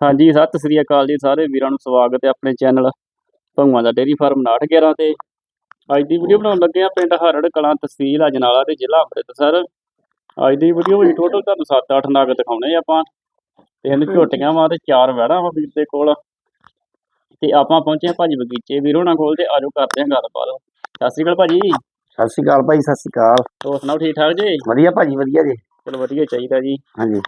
ਹਾਂਜੀ ਸਤਿ ਸ੍ਰੀ ਅਕਾਲ ਜੀ ਸਾਰੇ ਵੀਰਾਂ ਨੂੰ ਸਵਾਗਤ ਹੈ ਆਪਣੇ ਚੈਨਲ ਭੰਗਵਾਂ ਦਾ ਡੇਰੀ ਫਾਰਮ 911 ਤੇ। ਅੱਜ ਦੀ ਵੀਡੀਓ ਬਣਾਉਣ ਲੱਗੇ ਆ ਪਿੰਡ ਹਰੜ ਕਲਾਂ ਤਹਿਸੀਲ ਅਜਨਾਲਾ ਤੇ ਜ਼ਿਲ੍ਹਾ ਅੰਮ੍ਰਿਤਸਰ। ਅੱਜ ਦੀ ਵੀਡੀਓ ਵਿੱਚ ਟੋਟਲ ਤੁਹਾਨੂੰ 7-8 ਨਗ ਦਿਖਾਉਣੇ ਆ ਆਪਾਂ। ਤਿੰਨ ਝੋਟੀਆਂ ਵਾ ਤੇ ਚਾਰ ਵਹਿੜਾਂ ਵਾ ਵੀਰ ਦੇ ਕੋਲ। ਤੇ ਆਪਾਂ ਪਹੁੰਚੇ ਆ ਭਾਜੀ ਬਗੀਚੇ ਵੀਰੋ ਨਾਲ ਕੋਲ ਤੇ ਆਜੋ ਕਰਦੇ ਆ ਗੱਲਬਾਤ। ਸਤਿ ਸ੍ਰੀ ਅਕਾਲ ਭਾਜੀ। ਸਤਿ ਸ਼੍ਰੀ ਅਕਾਲ ਭਾਈ ਸਤਿ ਸ਼੍ਰੀ ਅਕਾਲ। ਹੋਰ ਸੁਣਾਓ ਠੀਕ ਠਾਕ ਜੀ? ਵਧੀਆ ਭਾਜੀ ਵਧੀਆ ਜੀ। ਚਲੋ ਵਧੀਆ ਚਾਹੀਦਾ ਜੀ। ਹਾਂਜੀ।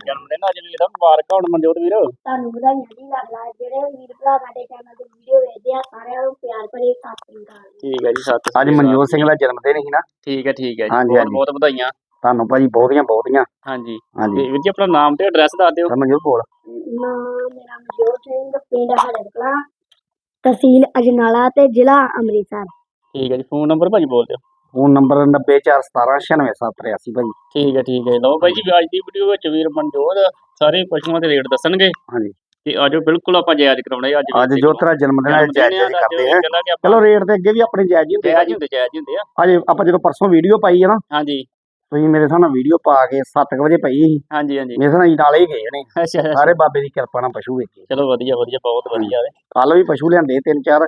ਜਨਮ ਦਿਨ ਅੱਜ ਵੀਰ ਦਾ ਮੁਬਾਰਕ ਹੋਣ ਮਨਜੋਤ ਵੀਰ। ਤੁਹਾਨੂੰ ਵਧਾਈਆਂ ਦੀ ਗੱਲ ਆ ਜਿਹੜੇ ਵੀਰ ਭਰਾ ਸਾਡੇ ਚੈਨਲ ਤੇ ਵੀਡੀਓ ਵੇਖਦੇ ਆ ਸਾਰਿਆਂ ਨੂੰ ਪਿਆਰ ਭਰੀ ਸਤਿ ਸ੍ਰੀ ਅਕਾਲ। ਠੀਕ ਹੈ ਜੀ ਸਤਿ ਅੱਜ ਸ੍ਰੀ ਅਕਾਲ। ਮਨਜੋਤ ਸਿੰਘ ਦਾ ਜਨਮ ਦਿਨ ਸੀ ਨਾ। ਠੀਕ ਹੈ ਠੀਕ ਹੈ ਜੀ ਬਹੁਤ ਹਾਂਜੀ। ਬਹੁਤ ਵਧਾਈਆਂ। ਤੁਹਾਨੂੰ ਭਾਜੀ ਬਹੁਤੀਆਂ ਬਹੁਤੀਆਂ। ਹਾਂਜੀ। ਤੇ ਹਾਂਜੀ ਵੀਰ ਜੀ ਆਪਣਾ ਨਾਮ ਤੇ ਐਡਰੈਸ ਦੱਸ ਦਿਓ। ਮਨਜੋਤ ਬੋਲ। ਨਾਮ ਮੇਰਾ ਮਨਜੋਤ ਸਿੰਘ ਪਿੰਡ ਹਰੜਕਲਾ ਤਹਿਸੀਲ ਅਜਨਾਲਾ ਤੇ ਜ਼ਿਲ੍ਹਾ ਅੰਮ੍ਰਿਤਸਰ। ਠੀਕ ਹੈ ਜੀ ਫੋਨ ਨੰਬਰ ਭਾਜੀ ਬੋਲ ਦਿਓ। ਫੋਨ ਨੰਬਰ 9417969783 ਭਾਜੀ ਠੀਕ ਹੈ ਠੀਕ ਹੈ ਲਓ ਭਾਈ ਜੀ ਅੱਜ ਦੀ ਵੀਡੀਓ ਵਿੱਚ ਵੀਰ ਮਨਜੋਤ ਸਾਰੇ ਪਸ਼ੂਆਂ ਦੇ ਰੇਟ ਦੱਸਣਗੇ। ਹਾਂਜੀ। ਤੇ ਆਜੋ ਬਿਲਕੁਲ ਆਪਾਂ ਜਾਇਜ਼ ਕਰਾਉਣੇ ਅੱਜ ਅੱਜ ਜੋ ਤੇਰਾ ਜਨਮ ਦਿਨ ਹੈ ਜਾਇਜ਼ ਕਰਦੇ ਹਾਂ ਚਲੋ ਰੇਟ ਤੇ ਅੱਗੇ ਵੀ ਆਪਣੇ ਜਾਇਜ਼ ਹੁੰਦੇ ਆ ਜਾਇਜ਼ ਹੁੰਦੇ ਜਾਇਜ਼ ਹੁੰਦੇ ਆ। ਅੱਜ ਆਪਾਂ ਜਦੋਂ ਪਰਸੋਂ ਵੀਡੀਓ ਪਾਈ ਹੈ ਨਾ ਹਾਂਜੀ। ਤੁਸੀਂ ਮੇਰੇ ਸਾਹਮਣੇ ਵੀਡੀਓ ਪਾ ਕੇ 7 ਵਜੇ ਪਈ ਸੀ। ਹਾਂਜੀ ਹਾਂਜੀ। ਮੇਰੇ ਸਾਹਮਣੇ ਨਾਲੇ ਹੀ ਗਏ ਨੇ। ਸਾਰੇ ਬਾਬੇ ਦੀ ਕਿਰਪਾ ਨਾਲ ਪਸ਼ੂ ਵੇਚੇ। ਚਲੋ ਵਧੀਆ ਵਧੀਆ ਬਹੁਤ ਵਧੀਆ ਵੇ ਕੱਲ ਵੀ ਪਸ਼ੂ ਲਿਆਂਦੇ ਤਿੰਨ ਚਾਰ।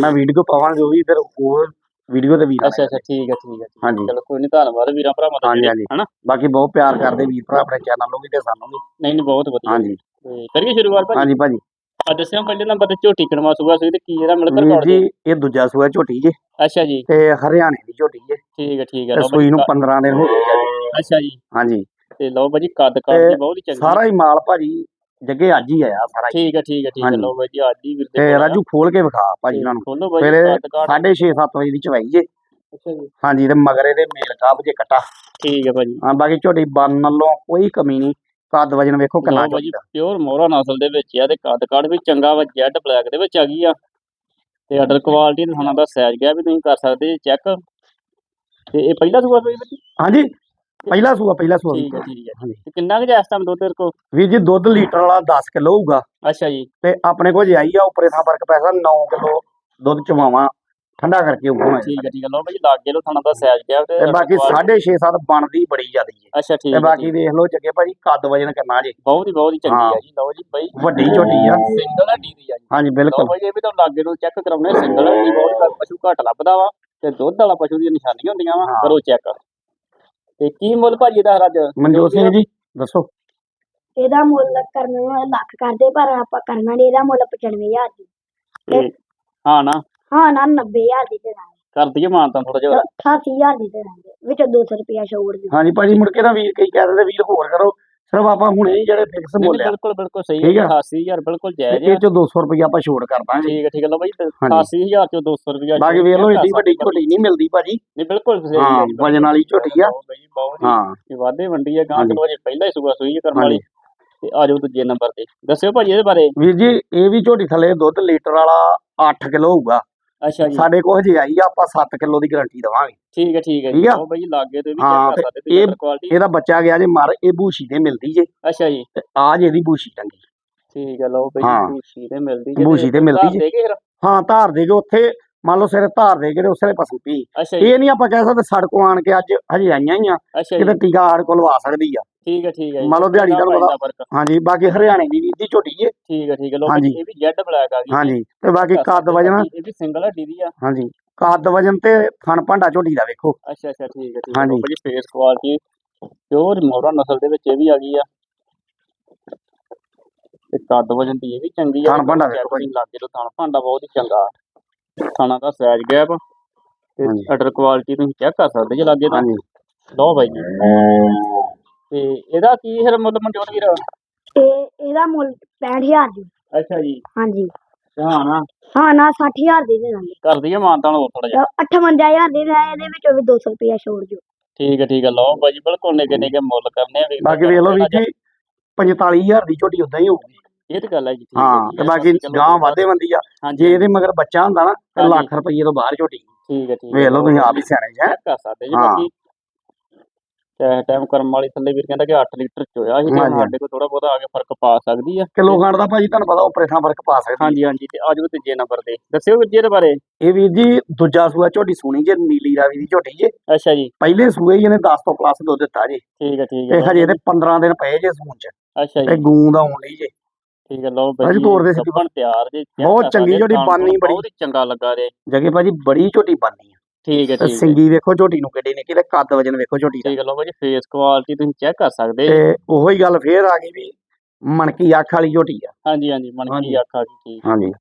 ਮੈਂ ਵੀਡੀਓ ਪਾਵਾਂਗੇ ਉਹ ਵੀ ਫਿਰ ਉਹ ਵੀਡੀਓ ਤੇ ਵੀਰ ਅੱਛਾ ਅੱਛਾ ਠੀਕ ਹੈ ਠੀਕ ਹੈ ਠੀਕ ਹੈ। ਹਾਂਜੀ। ਚਲੋ ਕੋਈ ਨਹੀਂ ਧੰਨਵਾਦ ਵੀਰਾਂ ਭਰਾਵਾਂ ਦਾ ਹਾਂਜੀ, ਹਾਂਜੀ। ਹਨਾ? ਬਾਕੀ ਬਹੁਤ ਪਿਆਰ ਕਰਦੇ ਵੀਰ ਭਰਾ ਆਪਣੇ ਚੈਨਲ ਨੂੰ ਵੀ ਤੇ ਸਾਨੂੰ ਵੀ। ਨਹੀਂ ਨਹੀਂ ਬਹੁਤ ਵਧੀਆ। ਹਾਂਜੀ। ਤੇ ਕਰੀਏ ਸ਼ੁਰੂਆਤ ਭਾਜੀ? ਹਾਂਜੀ ਭਾਜੀ। ਆ ਦੱਸਿਓ ਪਹਿਲੇ ਨੰਬਰ ਤੇ ਝੋਟੀ ਕਣਵਾ ਸੂਗਾ ਸੀ ਤੇ ਕੀ ਇਹਦਾ ਮਿਲਕ ਵੀਰ ਰਿਕਾਰਡ ਜੀ ਇਹ ਦੂਜਾ ਸੂਆ ਝੋਟੀ ਜੇ। ਅੱਛਾ ਜੀ। ਤੇ ਹਰਿਆਣੇ ਦੀ ਝੋਟੀ ਜੇ। ਠੀਕ ਹੈ ਠੀਕ ਹੈ ਤੇ ਲਓ ਸੂਈ ਨੂੰ ਭਾਜੀ 15 ਦਿਨ ਹੋ ਗਏ ਆ ਜੀ। ਅੱਛਾ ਜੀ। ਹਾਂਜੀ। ਤੇ ਲਓ ਭਾਜੀ ਕੱਦ ਤੇ ਦੀ ਬਹੁਤ ਹੀ ਚੰਗੀ। ਸਾਰਾ ਹੀ ਮਾਲ ਭਾਜੀ ਜੱਗੇ ਅੱਜ ਹੀ ਆਇਆ ਸਾਰਾ ਹੀ। ਠੀਕ ਹੈ ਠੀਕ ਹੈ ਠੀਕ ਹੈ। ਹਾਂਜੀ। ਲਓ ਭਾਜੀ ਅੱਜ ਹੀ ਵੀਰ ਦੇ ਤੇ ਰਾਜੂ ਖੋਲ ਕੇ ਵਿਖਾ ਭਾਜੀ ਇਹਨਾਂ ਨੂੰ। ਖੋਲੋ ਫਿਰ ਕੱਦ ਕੱਦ 6:30 7 ਵਜੇ ਦੀ ਚਵਾਈ ਜੇ ਅੱਛਾ ਜੀ। ਹਾਂਜੀ ਤੇ ਮਗਰੇ ਦੇ ਮੇਲ ਕਾਬ ਜੇ ਕਟਾ। ਠੀਕ ਹੈ ਭਾਜੀ। ਹਾਂ ਬਾਕੀ ਝੋਟੀ ਬੰਨ ਨਾਲੋਂ ਕੋਈ ਕਮੀ ਨਹੀਂ। ਕੱਦ ਵਜਨ ਵੇਖੋ ਕਿੰਨਾ ਲਓ ਦਾ ਪਿਓਰ ਮੋਹਰਾ ਨਸਲ ਦੇ ਵਿੱਚ ਆ ਤੇ ਕੱਦ ਕੱਦ ਵੀ ਚੰਗਾ ਵਾ ਜੈਡ ਬਲੈਕ ਦੇ ਵਿੱਚ ਆ ਗਈ ਆ। ਤੇ ਅਡਰ ਕੁਆਲਿਟੀ ਤੁਹਾਨੂੰ ਦਾ ਸਾਈਜ਼ ਗਿਆ ਵੀ ਤੁਸੀਂ ਕਰ ਸਕਦੇ ਚੈੱਕ ਤੇ ਇਹ ਪਹਿਲਾ ਸੂਆ ਕੋਈ ਹਾਂਜੀ। ਪਹਿਲਾ ਸੂਆ ਪਹਿਲਾ ਸੂਆ ਠੀਕ ਹੈ ਠੀਕ ਹੈ। ਹਾਂਜੀ। ਤੇ ਕਿੰਨਾ ਕੁ ਜੈਸ ਟਾਈਮ ਦੁੱਧ ਤੇਰੇ ਕੋਲ? ਵੀਰ ਜੀ ਦੁੱਧ ਲੀਟਰ ਵਾਲਾ 10 ਕਿਲੋ ਹੋਊਗਾ। ਅੱਛਾ ਜੀ। ਤੇ ਆਪਣੇ ਕੋਲ ਜੇ ਆਈ ਆ ਉੱਪਰੇ ਥਾਂ ਫ਼ਰਕ ਪੈਸਾ 9 ਕਿਲੋ ਦੁੱਧ ਚਵਾਵਾਂ ਠੰਡਾ ਕਰਕੇ ਉਗਣਾ ਠੀਕ ਹੈ ਠੀਕ ਹੈ। ਲਓ ਭਾਜੀ ਲਾਗੇ ਲੋ ਤੁਹਾਨੂੰ ਦਾ ਸਾਈਜ਼ ਗਿਆ ਤੇ ਤੇ ਬਾਕੀ quality- 6.5 7 ਬਣਦੀ ਬੜੀ ਜ਼ਿਆਦੀ ਹੈ। ਅੱਛਾ ਠੀਕ ਤੇ ਹੈ ਬਾਕੀ ਵੇਖ ਲਓ ਜੱਗੇ ਭਾਜੀ ਕੱਦ ਵਜਨ ਕਿੰਨਾ ਜੇ। ਬਹੁਤ ਹੀ ਬਹੁਤ ਹੀ ਚੰਗੀ ਹਾਂ। ਜੀ। ਲਓ ਜੀ ਬਾਈ। ਵੱਡੀ ਝੋਟੀ ਆ। ਸਿੰਗਲ ਹੱਡੀ ਦੀ ਆ ਜੀ। ਹਾਂਜੀ ਲਓ ਬਿਲਕੁਲ ਭਾਈ ਇਹ ਵੀ ਤਾਂ ਲਾਗੇ ਨੂੰ ਚੈੱਕ ਕਰਾਉਣੇ ਸਿੰਗਲ ਹੱਡੀ ਬਹੁਤ ਘੱਟ ਪਸ਼ੂ ਘੱਟ ਲੱਭਦਾ ਵਾ ਤੇ ਦੁੱਧ ਵਾਲਾ ਪਸ਼ੂ ਦੀਆਂ ਨਿਸ਼ਾਨੀਆਂ ਹੁੰਦੀਆਂ ਵਾ ਹਾਂ। ਕਰੋ ਚੈੱਕ ਤੇ ਕੀ ਮੁੱਲ ਭਾਜੀ ਇਹਦਾ ਅੱਜ? ਮਨਜੋਤ ਸਿੰਘ ਜੀ ਦੱਸੋ। ਇਹਦਾ ਮੁੱਲ ਕਰਨਾ ਲੱਖ ਕਰਦੇ ਪਰ ਆਪਾਂ ਕਰਨਾ ਨਹੀਂ ਇਹਦਾ ਮੁੱਲ 95000 ਦੀ। ਤੇ ਹਾਂ ਨਾ। ਹਾਂ ਨਾ 90000 ਦੀ ਦੇ ਦਾਂਗੇ ਕਰ ਦਈਏ ਮਾਨਤਾ ਥੋੜਾ ਜਿਹਾ 88000 ਦੀ ਦੇ ਦਾਂਗੇ ਵਿੱਚ 200 ਰੁਪਿਆ ਛੋੜ ਦਿਓ। ਹਾਂਜੀ ਭਾਜੀ ਮੁੜ ਕੇ ਨਾ ਵੀਰ ਕਈ ਕਹਿ ਦਿੰਦੇ ਵੀਰ ਹੋਰ ਕਰੋ। ਸਿਰਫ ਆਪਾਂ ਹੁਣੇ ਹੀ ਜਿਹੜੇ ਫਿਕਸ ਮੁੱਲ ਆ। ਬਿਲਕੁਲ ਬਿਲਕੁਲ ਸਹੀ ਹੈ ਆ। 88000 ਬਿਲਕੁਲ ਜਾਇਜ਼ ਇਹ ਹੈ ਚੋਂ 200 ਰੁਪਇਆ ਆਪਾਂ ਛੋੜ ਕਰ ਦਾਂਗੇ। ਠੀਕ ਹੈ ਠੀਕ ਹੈ ਲਓ ਹਾਂਜੀ। 88000 ਚੋਂ 200 ਰੁਪਇਆ ਬਾਕੀ ਵੇਖ ਲਓ ਏਡੀ ਵੱਡੀ ਝੋਟੀ ਨਹੀਂ ਮਿਲਦੀ ਭਾਜੀ। ਨਹੀਂ ਬਿਲਕੁਲ ਸਹੀ ਹਾਂ, ਵਜਨ ਵਾਲੀ ਝੋਟੀ ਆ। ਹਾਂ। ਹੀ ਵਾਧੇ ਵੰਡੀ ਹੈ ਗਾਂ। ਚਲੋ ਅਜੇ ਪਹਿਲਾ ਹੀ ਸੂਆ ਸੂਈ ਹਾਂਜੀ। ਵਾਲੀ। ਤੇ ਆ ਜਾਓ ਦੂਜੇ ਨੰਬਰ ਤੇ। ਦੱਸਿਓ ਭਾਜੀ ਇਹਦੇ ਬਾਰੇ। ਵੀਰ ਜੀ ਇਹ ਵੀ ਝੋਟੀ ਥੱਲੇ ਦੁੱਧ ਲੀਟਰ ਵਾਲਾ 8 ਕਿਲੋ ਹੋਊਗਾ। ਅੱਛਾ ਜੀ। ਸਾਡੇ ਕੋਲ ਹਜੇ ਆਈ ਆ ਆਪਾਂ 7 ਕਿਲੋ ਦੀ ਗਾਰੰਟੀ ਦਵਾਂਗੇ। ਠੀਕ ਹੈ ਠੀਕ ਹੈ ਜੀ। ਲਓ ਭਾਈ ਲਾਗੇ ਤੇ ਵੀ ਚੈੱਕ ਤੇ ਕਰ ਸਕਦੇ ਤੁਸੀਂ ਕੁਆਲਿਟੀ ਇਹਦਾ ਬੱਚਾ ਗਿਆ ਜੇ ਮਰ ਇਹ ਬੂਸ਼ੀ ਤੇ ਮਿਲਦੀ ਜੇ। ਅੱਛਾ ਜੀ। ਤੇ ਆ ਜੇ ਇਹਦੀ ਬੂਸ਼ੀ ਟੰਗੀ ਠੀਕ ਹੈ ਲਓ ਹਾਂ। ਬੂਸ਼ੀ ਤੇ ਮਿਲਦੀ ਜੇ ਬੂਸ਼ੀ ਤੇ ਮਿਲਦੀ ਜੇ। ਹਾਂ ਧਾਰ ਦੇ ਕੇ ਉੱਥੇ ਮੰਨ ਲਓ ਸਿਰੇ ਧਾਰ ਦੇ ਕੇ ਤੇ ਉਸੇ ਵੇਲੇ ਪਸੂ ਪੀ। ਇਹ ਨਹੀਂ ਆਪਾਂ ਕਹਿ ਸਕਦੇ ਸੜਕੋਂ ਆਣ ਕੇ ਅੱਜ ਹਜੇ ਆਈਆਂ ਹੀ ਆ। ਕਿਤੇ ਟੀਕਾ ਆੜ ਕੋਲ ਲਵਾ ਸਕਦੀ ਆ। ਠੀਕ ਹੈ ਠੀਕ ਹੈ ਜੀ। ਮੰਨ ਲਓ ਦਿਹਾੜੀ ਤੁਹਾਨੂੰ ਪਤਾ- ਫ਼ਰਕ? ਹਾਂਜੀ ਬਾਕੀ ਹਰਿਆਣੇ ਦੀ ਵੀ ਦੀ ਝੋਟੀ ਏ। ਠੀਕ ਹੈ ਠੀਕ ਹੈ। ਹਾਂਜੀ। ਭਾਈ ਇਹ ਵੀ ਜੈਡ ਬਲੈਕ ਆ ਗਈ। ਹਾਂਜੀ ਤੇ ਬਾਕੀ ਕੱਦ ਵਜਨ। ਇਹ ਵੀ ਸਿੰਗਲ ਹੱਡੀ ਦੀ ਆ। ਹਾਂਜੀ ਕੱਦ ਵਜਨ ਤੇ ਥਣ ਭਾਂਡਾ ਝੋਟੀ ਦਾ ਵੇਖੋ। ਅੱਛਾ ਅੱਛਾ ਠੀਕ ਹੈ ਠੀਕ ਹੈ। ਹਾਂਜੀ। ਭਾਜੀ ਫੇਸ ਕੁਆਲਿਟੀ ਪਿਓਰ ਮੋਹਰਾ ਨਸਲ ਦੇ ਵਿੱਚ ਇਹ ਵੀ ਆ ਗਈ ਆ। ਤੇ ਕੱਦ ਵਜਨ ਦੀ ਇਹ ਵੀ ਚੰਗੀ ਆ। ਥਣ ਭਾਂਡਾ ਵੇਖੋ ਭਾਜੀ। ਲਾਗੇ ਤੋਂ ਥਣ ਭਾਂਡਾ ਬਹੁਤ ਹੀ ਚੰਗਾ। ਥਾਣਾ ਦਾ ਸਾਈਜ਼ ਗੈਪ ਤੇ ਹਾਂਜੀ। ਅਡਰ ਕੁਆਲਿਟੀ ਤੁਸੀਂ ਚੈੱਕ ਕਰ ਸਕਦੇ ਜੇ ਲਾਗੇ ਤੋਂ। ਹਾਂਜੀ। ਲਓ ਭਾਈ। ਜੀ ਤੇ ਇਹਦਾ ਕੀ ਫਿਰ ਮੁੱਲ ਮਨਜੋਤ ਵੀਰ? ਤੇ ਇਹਦਾ ਮੁੱਲ 65000 ਦੀ ਅੱਛਾ ਜੀ। ਹਾਂਜੀ। ਹਾਂ ਨਾ? ਹਾਂ ਨਾ 60000 ਦੀ ਦੇ ਦਾਂਗੇ ਕਰ ਦਈਏ ਮਾਨਤਾ ਨੂੰ ਥੋੜਾ ਜਿਹਾ। 58000 ਦੀ ਦੇ ਇਹਦੇ ਵਿੱਚੋਂ ਵੀ 200 ਰੁਪਿਆ ਛੋੜ ਦਿਓ। ਠੀਕ ਹੈ ਠੀਕ ਹੈ। ਲਓ ਭਾਜੀ ਬਿਲਕੁਲ ਨਿੱਕੇ ਨਿੱਕੇ ਮੁੱਲ ਕਰਨੇ ਆ ਵੀਰ ਬਾਕੀ ਵੇਖ ਲਓ ਵੀਰ ਜੀ 45000 ਦੀ ਝੋਟੀ ਉਦਾਂ ਹੀ ਹੋਊਗੀ। ਇਹ ਤਾਂ ਗੱਲ ਹੈ ਜੀ ਠੀਕ ਹੈ ਹਾਂ ਜੀ, ਤੇ ਬਾਕੀ ਗਾਂ ਵਾਧੇ ਬੰਦੀ ਆ। ਜੇ ਇਹਦੇ ਮਗਰ ਬੱਚਾ ਹੁੰਦਾ ਨਾ ਤੇ। ਲੱਖ ਰੁਪਏ ਤੋਂ ਬਾਹਰ ਝੋਟੀ ਠੀਕ ਹੈ ਠੀਕ ਵੇਖ ਲਓ ਤੁਸੀਂ ਆਪ ਹੀ ਸਿਆਣੇ ਜੀ। ਕਰ ਸਕਦੇ ਜੀ। ਬਾਕੀ। ਟਾਈਮ ਕਰਮ ਵਾਲੀ ਥੱਲੇ ਵੀਰ ਕਹਿੰਦਾ ਕਿ 8 ਲੀਟਰ ਚੋਇਆ ਸੀ ਤੇ ਹਾਂਜੀ। ਸਾਡੇ ਕੋਲ ਥੋੜਾ ਬਹੁਤਾ ਆ ਕੇ ਫ਼ਰਕ ਪਾ ਸਕਦੀ ਆ। ਕਿਲੋ ਖੰਡ ਦਾ ਭਾਜੀ ਤੁਹਾਨੂੰ ਪਤਾ ਥਾਂ ਫ਼ਰਕ ਪਾ ਸਕਦੀ ਹਾਂਜੀ ਹਾਂਜੀ ਤੇ ਆਜੋ ਤੀਜੇ ਨੰਬਰ ਤੇ। ਦੱਸਿਓ ਵੀਰ ਜੀ ਇਹਦੇ ਬਾਰੇ। ਇਹ ਵੀਰ ਜੀ ਦੂਜਾ ਸੂਆ ਝੋਟੀ ਸੋਣੀ ਜੇ ਨੀਲੀ ਰਾਵੀ ਦੀ ਝੋਟੀ ਜੇ। ਅੱਛਾ ਜੀ। ਪਹਿਲੇ ਸੂਏ ਹੀ ਇਹਨੇ 10 ਤੋਂ ਪਲੱਸ ਦੁੱਧ ਦਿੱਤਾ ਜੀ। ਠੀਕ ਹੈ ਠੀਕ ਤੇ ਹੈ ਹਜੇ ਤੇ 15 ਦਿਨ ਪਏ ਜੇ ਸੂਣ ਚ। ਅੱਛਾ ਤੇ ਜੀ। ਗੂੰ ਦਾ ਆਉਣ ਲਈ ਜੇ। ਠੀਕ ਹੈ ਲਓ ਭਾਜੀ ਤੋਰ ਦੇ ਸਿੱਧੀ ਗੱਭਣ ਤਿਆਰ ਜੀ। ਬਹੁਤ ਚੰਗੀ ਜਿਹੜੀ ਥਾਣ ਬਾਨੀ ਬੜੀ। ਬਹੁਤ ਹੀ ਚੰਗਾ ਲੱਗਾ ਰੇ ਜਗੇ ਭਾਜੀ ਬੜੀ ਝੋਟੀ ਬਾਨੀ ਆ। ਠੀਕ ਹੈ ਤੇ ਠੀਕ ਹੈ। ਸਿੰਗੀ ਵੇਖੋ ਝੋਟੀ ਨੂੰ ਕਿੱਡੀ ਨਿੱਕੀ ਤੇ ਕੱਦ ਵਜਨ ਵੇਖੋ ਝੋਟੀ ਦਾ। ਠੀਕ ਹੈ ਲਓ ਭਾਜੀ ਫੇਸ ਕੁਆਲਿਟੀ ਤੁਸੀਂ ਚੈੱਕ ਕਰ ਸਕਦੇ। ਤੇ ਉਹੋ ਹੀ ਗੱਲ ਫੇਰ ਆ ਗਈ ਵੀ ਮਣਕੀ ਅੱਖ ਵਾਲੀ ਝੋਟੀ ਆ। ਹਾਂਜੀ ਹਾਂਜੀ ਮਨਕੀ ਹਾਂਜੀ। ਆਖਾ ਜੀ ਠੀਕ। ਹਾਂਜੀ।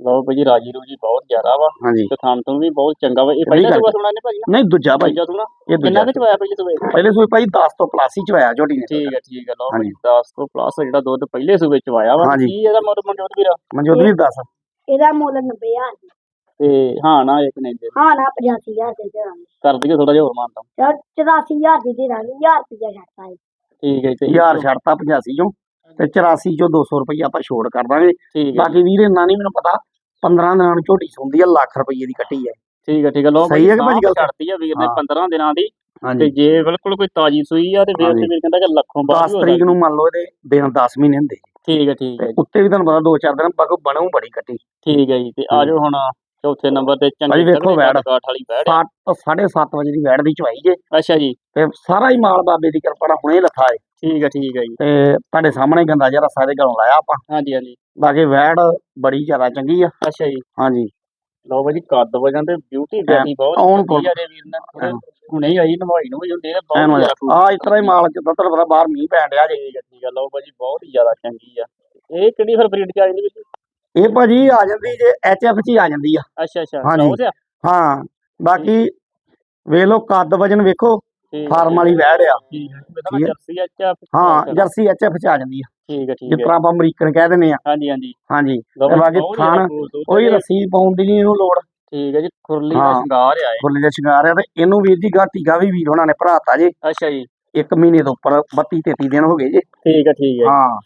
ਲਓ ਭਾਜੀ ਰਾਜੀ ਰੂਜੀ ਬਹੁਤ ਜ਼ਿਆਦਾ ਵਾ। ਹਾਂਜੀ। ਤੇ ਥਾਂ ਤੋਂ ਵੀ ਬਹੁਤ ਚੰਗਾ ਵਾ। ਇਹ ਵੀ ਪਹਿਲਾਂ ਗੱਲ ਸੁਬਾ ਸੁਣਾ ਨੇ ਭਾਜੀ ਨਾ? ਨਹੀਂ ਦੂਜਾ ਭਾਈ। ਪਹਿਲਾਂ ਸੁਣਾ? ਇਹ ਕਿੰਨਾ ਦੂਜਾ ਕੁ ਚਵਾਇਆ ਪਹਿਲੇ ਸੂਬੇ ਪਹਿਲੇ ਸੂਏ ਭਾਈ 10 ਤੋਂ ਪਲੱਸ ਹੀ ਚਵਾਇਆ ਝੋਟੀ ਨੇ। ਠੀਕ ਹੈ ਠੀਕ ਹੈ ਲਓ ਹਾਂਜੀ। ਭਾਜੀ 10 ਤੋਂ ਪਲੱਸ ਜਿਹੜਾ ਦੁੱਧ ਪਹਿਲੇ ਸੂਬੇ ਚ ਆਇਆ ਵਾ। ਹਾਂਜੀ। ਕੀ ਇਹਦਾ ਮੁੱਲ ਮਨਜੋਤ ਵੀਰਾ? ਮਨਜੋਤ ਵੀ ਦੱਸ। ਇਹਦਾ ਮੁੱਲ 90000 ਤੇ ਹਾਂ ਨਾ ਇੱਕ ਨਹੀਂ ਦੇ ਹਾਂ ਨਾ 85000 ਦੇ ਦੇਵਾਂਗੇ ਕਰ ਦਈਏ ਥੋੜਾ ਜਿਹਾ ਹੋਰ ਮਾਨਤਾ ਚਲ 84000 ਦੀ ਦੇ ਦਾਂਗੇ 1000 ਰੁਪਇਆ ਛੱਡਤਾ ਹੈ ਠੀਕ ਹੈ ਤੇ ਹਜ਼ਾਰ ਛੱਡਤਾ 85 ਚੋਂ ਤੇ 84 ਚੋਂ 200 ਰੁਪਏ ਆਪਾਂ ਛੋੜ ਕਰ ਦਾਂਗੇ। ਬਾਕੀ ਵੀਰ ਇੰਨਾ ਨਹੀਂ ਮੈਨੂੰ ਪਤਾ 15 ਦਿਨਾਂ ਨੂੰ ਝੋਟੀ ਸੁੰਦੀ ਆ ਲੱਖ ਰੁਪਏ ਦੀ ਕੱਟੀ ਹੈ ਠੀਕ ਹੈ ਠੀਕ ਹੈ। ਲਓ ਸਹੀ ਹੈ ਕਿ ਭਾਜੀ ਗੱਲ? ਛੱਡਤੀ ਆ ਵੀਰ ਨੇ ਹਾਂ। 15 ਦਿਨਾਂ ਦੀ। ਤੇ ਜੇ ਬਿਲਕੁਲ ਕੋਈ ਤਾਜੀ ਸੂਈ ਆ ਤੇ ਵੀਰ। ਤੇ ਵੀਰ ਕਹਿੰਦਾ ਕਿ ਲੱਖੋਂ 10 ਬਾਅਦ ਹੋ ਤਰੀਕ ਨੂੰ ਮੰਨ ਲਓ ਇਹਦੇ ਦਿਨ 10 ਮਹੀਨੇ ਹੁੰਦੇ। ਠੀਕ ਹੈ ਠੀਕ ਹੈ ਤੇ ਉੱਤੇ ਵੀ ਤੁਹਾਨੂੰ ਪਤਾ 2-4 ਦਿਨ ਬਾਅਦ ਬਣੂ ਬੜੀ ਕੱਟੀ। ਠੀਕ ਹੈ ਜੀ ਤੇ ਆਜੋ ਹੁਣ ਚੌਥੇ ਨੰਬਰ ਤੇ ਚੰਗੀ ਭਾਜੀ ਵੇਖੋ ਵੈੜ। ਕਾਠ ਵਾਲੀ ਵੈੜ ਆ। 7 7:30 ਵਜੇ ਦੀ ਵੈੜ ਦੀ ਚਵਾਈ ਜੇ। ਅੱਛਾ ਜੀ। ਤੇ ਸਾਰਾ ਹੀ ਮਾਲ ਬਾਬੇ ਦੀ ਕਿਰਪਾ ਨਾਲ ਹੁਣੇ ਲੱਥਾ ਏ ਠੀਕ ਹੈ ਠੀਕ ਹੈ ਜੀ। ਤੇ ਤੁਹਾਡੇ ਸਾਹਮਣੇ ਗੰਦਾ ਜਿਹਾ ਰਸਾ ਦੇ ਗਲੋਂ ਲਾਇਆ ਆਪਾਂ। ਹਾਂਜੀ ਹਾਂਜੀ। ਬਾਕੀ ਵੈੜ ਬੜੀ ਜ਼ਿਆਦਾ ਚੰਗੀ ਆ। ਅੱਛਾ ਜੀ। ਹਾਂਜੀ। ਲਓ ਭਾਜੀ ਕੱਦ ਵਜਨ ਤੇ ਬਿਊਟੀ ਬਿਊਟੀ ਬਹੁਤ ਆਉਣ ਆ ਜੇ ਵੀਰ ਨੇ। ਹਾਂ। ਹੁਣੇ ਹੀ ਆਈ ਨਵਾਈ ਨੂੰ ਵੀ ਹੁੰਦੀ ਹੈ ਬਹੁਤ ਜ਼ਿਆਦਾ ਆ ਇਸ ਤਰ੍ਹਾਂ ਹੀ ਮਾਲ ਚ ਤੁਹਾਨੂੰ ਪਤਾ ਬਾਹਰ ਮੀਂਹ ਪੈਣ ਡਿਆ ਜੇ। ਠੀਕ ਹੈ ਠੀਕ ਲਓ ਭਾਜੀ ਬਹੁਤ ਹੀ ਜ਼ਿਆਦਾ ਚੰਗੀ ਆ। ਇਹ ਕਿਹੜੀ ਫਿਰ ਬਰੀਡ ਚ ਆ ਜਾਂਦੀ ਵਿੱਚ ਇਹ ਭਾਜੀ ਆ ਜਾਂਦੀ ਜੇ ਐਚਐਫ ਚ ਹੀ ਆ ਜਾਂਦੀ ਆ। ਅੱਛਾ ਅੱਛਾ। ਹਾਂਜੀ। ਹਾਂ ਬਾਕੀ ਵੇਖ ਲਓ ਕੱਦ ਵਜਨ ਵੇਖੋ ਠੀਕ ਫਾਰਮ ਵਾਲੀ ਵੈੜ ਆ। ਠੀਕ ਹੈ ਠੀਕ ਹੈ। ਜਰਸੀ ਅੱਛਾ ਹਾਂ ਜਰਸੀ ਐਚਐਫ ਚ ਆ ਜਾਂਦੀ ਆ। ਠੀਕ ਹੈ ਜਿਸ ਠੀਕ ਹੈ ਤਰ੍ਹਾਂ ਆਪਾਂ ਅਮਰੀਕਨ ਕਹਿ ਦਿੰਦੇ ਆ। ਹਾਂਜੀ ਹਾਂਜੀ। ਤੇ ਬਾਕੀ ਥਣ ਕੋਈ। ਰੱਸੀ ਪਾਉਣ ਦੀ ਨਹੀਂ ਇਹਨੂੰ ਲੋੜ। ਠੀਕ ਹੈ ਜੀ ਖੁਰਲੀ ਦਾ ਹਾਂ। ਸ਼ਿੰਗਾਰ ਆ ਇਹ। ਫੁੱਲ ਜਿਹਾ ਸ਼ਿੰਗਾਰ ਆ ਤੇ ਇਹਨੂੰ ਵੀਰ ਜੀ ਗਾ ਟੀਕਾ ਵੀ ਵੀਰ ਹੋਣਾ ਨੇ ਭਰਾਤਾ ਜੇ। ਅੱਛਾ ਜੀ। ਇੱਕ ਮਹੀਨੇ ਤੋਂ ਉੱਪਰ 32 33 ਦਿਨ ਹੋ ਗਏ ਜੇ। ਠੀਕ ਹੈ ਠੀਕ ਹੈ ਹਾਂ।